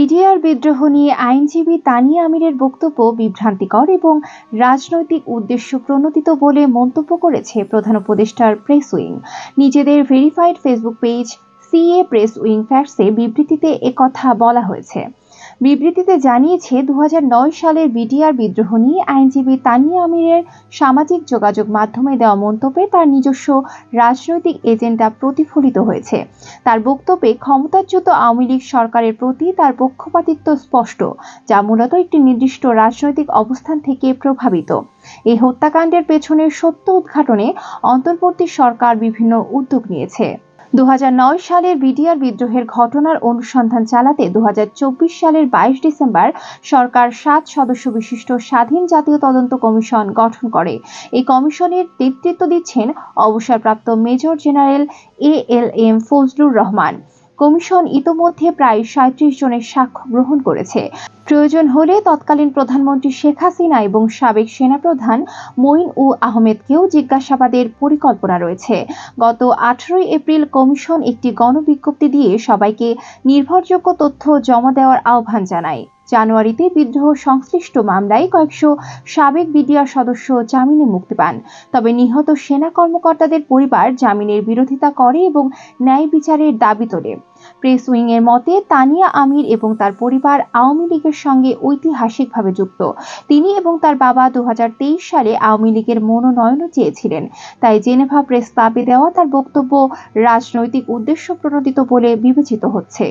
BDR বিদ্রোহ নিয়ে আইনজীবী তানিয়া আমিরের বক্তব্য বিভ্রান্তিকর এবং রাজনৈতিক উদ্দেশ্য প্রণোদিত বলে মন্তব্য করেছে প্রধান উপদেষ্টার প্রেস উইং। নিজেদের verified Facebook page, CA press wing ফ্যাক্টসে বিবৃতিতে একথা বলা হয়েছে। বিবৃতিতে জানিয়েছে দু হাজার নয় সালের বিডিআর বিদ্রোহ নিয়ে আইনজীবী তানিয়া আমিরের সামাজিক যোগাযোগ মাধ্যমে দেওয়া মন্তব্যে তার নিজস্ব রাজনৈতিক এজেন্ডা প্রতিফলিত হয়েছে। তার বক্তব্যে ক্ষমতাচ্যুত আওয়ামী লীগ সরকারের প্রতি তার পক্ষপাতিত্ব স্পষ্ট, যা মূলত একটি নির্দিষ্ট রাজনৈতিক অবস্থান থেকে প্রভাবিত। এই হত্যাকাণ্ডের পেছনের সত্য উদ্ঘাটনে অন্তর্বর্তী সরকার বিভিন্ন উদ্যোগ নিয়েছে। দু হাজার নয় সালের বিডিআর বিদ্রোহের ঘটনার অনুসন্ধান চালাতে দু সালের বাইশ ডিসেম্বর সরকার সাত সদস্য বিশিষ্ট স্বাধীন জাতীয় তদন্ত কমিশন গঠন করে। এই কমিশনের নেতৃত্ব দিচ্ছেন অবসরপ্রাপ্ত major general A L M Fazlur Rahman. Commission ইতোমধ্যে প্রায় সাঁত্রিশ জনের সাক্ষ্য গ্রহণ করেছে। প্রয়োজন হলে তৎকালীন প্রধানমন্ত্রী শেখ হাসিনা এবং সাবেক সেনাপ্রধান মঈন উ আহমেদকেও জিজ্ঞাসাবাদের পরিকল্পনা রয়েছে। গত আঠারোই এপ্রিল কমিশন একটি গণবিজ্ঞপ্তি দিয়ে সবাইকে নির্ভরযোগ্য তথ্য জমা দেওয়ার আহ্বান জানায়। জানুয়ারিতে বিদ্রোহ সংশ্লিষ্ট মামলায় কয়েকশো সাবেক বিডিআর সদস্য জামিনে মুক্তি পান। তবে নিহত সেনা কর্মকর্তাদের পরিবার জামিনের বিরোধিতা করে এবং ন্যায় বিচারের দাবি তোলে। প্রেস উইং এর মতে, তানিয়া আমির এবং তার পরিবার আওয়ামী লীগের সঙ্গে ঐতিহাসিকভাবে যুক্ত। তিনি এবং তার বাবা দু হাজার তেইশ সালে আওয়ামী লীগের মনোনয়নও চেয়েছিলেন। তাই জেনেভা প্রেস ক্লাবে দেওয়া তার বক্তব্য রাজনৈতিক উদ্দেশ্য প্রণোদিত বলে বিবেচিত হচ্ছে।